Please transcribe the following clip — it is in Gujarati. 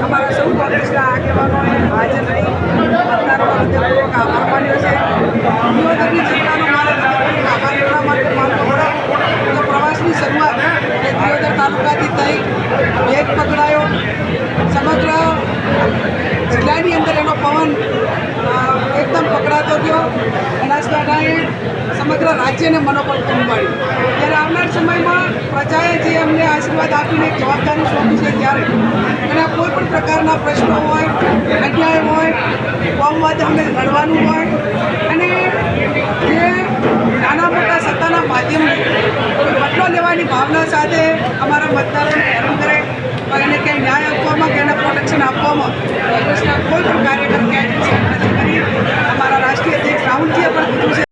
અમારા સૌ કોંગ્રેસના આગેવાનોએ હાજર રહી મતદારોનો હૃદયપૂર્વક આભાર માન્યો છે દિયોદરની જનતાનો મારા આભાર એટલા માટે માનતો પડે તો પ્રવાસની શરૂઆત એ દિયોદર તાલુકાથી થઈ વેગ પકડાયો સમગ્ર જિલ્લાની અંદર એનો પવન એકદમ પકડાતો ગયો બનાસકાંઠાએ સમગ્ર રાજ્યને મનોબળ પાડ્યું ત્યારે આવનાર સમયમાં પ્રજાએ જે અમને આશીર્વાદ આપીને જવાબદારી સોંપી છે ત્યારે. એના કોઈ પણ પ્રકારના પ્રશ્નો હોય, અન્યાય હોય કોમવાદ અમે લડવાનું હોય, અને જે નાના મોટા સત્તાના માધ્યમથી બદલો લેવાની ભાવના સાથે અમારા મતદારોને